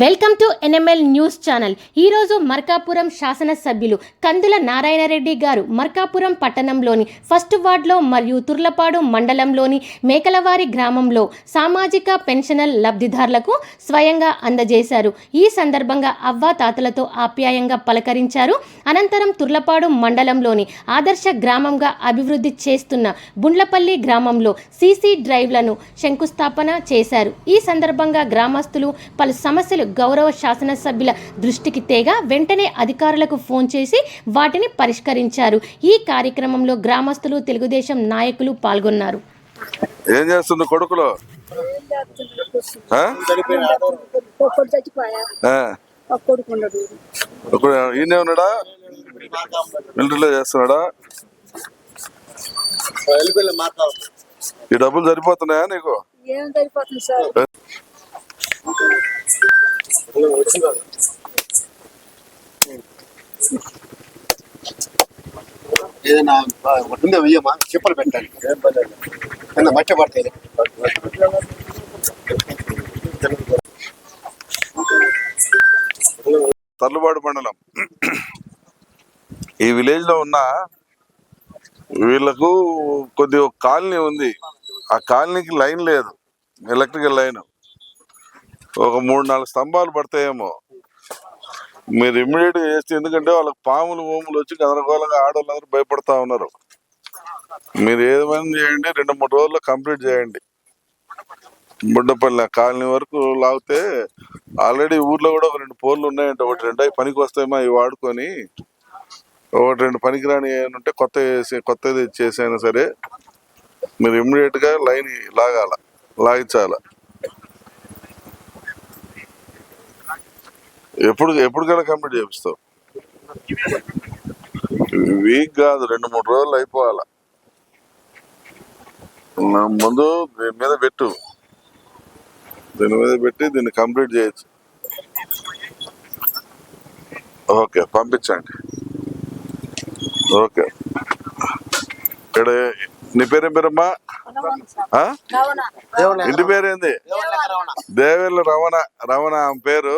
Welcome to NML news channel. ఈరోజు మర్కాపురం శాసనసభ్యులు కందుల నారాయణరెడ్డి గారు మర్కాపురం పట్టణంలోని ఫస్ట్ వార్డులో మరియు తుర్లపాడు మండలంలోని మేకలవారి గ్రామంలో సామాజిక పెన్షనల్ లబ్ధిదారులకు స్వయంగా అందజేశారు. ఈ సందర్భంగా అవ్వా తాతలతో ఆప్యాయంగా పలకరించారు. అనంతరం తుర్లపాడు మండలంలోని ఆదర్శ గ్రామంగా అభివృద్ధి చేస్తున్న బుండ్లపల్లి గ్రామంలో సీసీ డ్రైవ్లను శంకుస్థాపన చేశారు. ఈ సందర్భంగా గ్రామస్తులు పలు సమస్యలు గౌరవ శాసనసభ్యుల దృష్టికి తేగా వెంటనే అధికారులకు ఫోన్ చేసి వాటిని పరిష్కరించారు. ఈ కార్యక్రమంలో గ్రామస్తులు తెలుగుదేశం నాయకులు పాల్గొన్నారు. ఏం చేస్తుంది కొడుకులు? ఈయనే ఉన్నాడా? మిలిటరీలో చేస్తున్నాడా? ఈ డబ్బులు సరిపోతున్నాయా నీకు? ఏం ఏదైనా ఉంటుందే వెయ్యమా చెప్పులు పెట్టాలి కింద మట్టి పడతాయి తర్లుబాడు మండలం. ఈ విలేజ్లో ఉన్న వీళ్ళకు కొద్ది ఒక కాలనీ ఉంది. ఆ కాలనీకి లైన్ లేదు. Electrical line. ఒక మూడు నాలుగు స్తంభాలు పడతాయేమో. మీరు ఇమ్మీడియట్గా చేస్తే ఎందుకంటే వాళ్ళకి పాములు ఓములు వచ్చి గందరగోళంగా ఆడవాళ్ళందరూ భయపడతా ఉన్నారు. మీరు ఏదైనా చేయండి రెండు మూడు రోజుల్లో కంప్లీట్ చేయండి. బుడ్డపల్లి కాలనీ వరకు లాగితే ఆల్రెడీ ఊర్లో కూడా ఒక రెండు పోర్లు ఉన్నాయంట. ఒకటి రెండు అవి పనికి వస్తాయేమో అవి వాడుకొని ఒకటి రెండు పనికిరాని ఏమైనా ఉంటే కొత్త వేసి కొత్తది చేసైనా సరే మీరు ఇమ్మీడియట్గా లైన్ లాగాల లాగించాల. ఎప్పుడు ఎప్పటికైనా కంప్లీట్ చేపిస్తావు? వీక్ కాదు రెండు మూడు రోజులు అయిపోవాలా. నా ముందు దీని మీద పెట్టు. దీని మీద పెట్టి దీన్ని కంప్లీట్ చేయొచ్చు. ఓకే పంపించండి. ఓకే. ఇక్కడ నీ పేరేం పేరమ్మా? ఇంటి పేరేంది? దేవేళ్ళ రమణ రమణ ఆమె పేరు.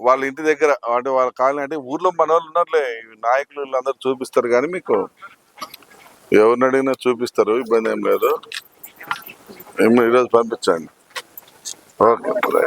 వాళ్ళ ఇంటి దగ్గర అంటే వాళ్ళ కాలనీ అంటే ఊర్లో మన వాళ్ళు ఉన్నారులే. నాయకులు అందరు చూపిస్తారు కానీ మీకు ఎవరిని అడిగినా చూపిస్తారు. ఇబ్బంది ఏం లేదు. ఏం ఈరోజు పంపించండి. ఓకే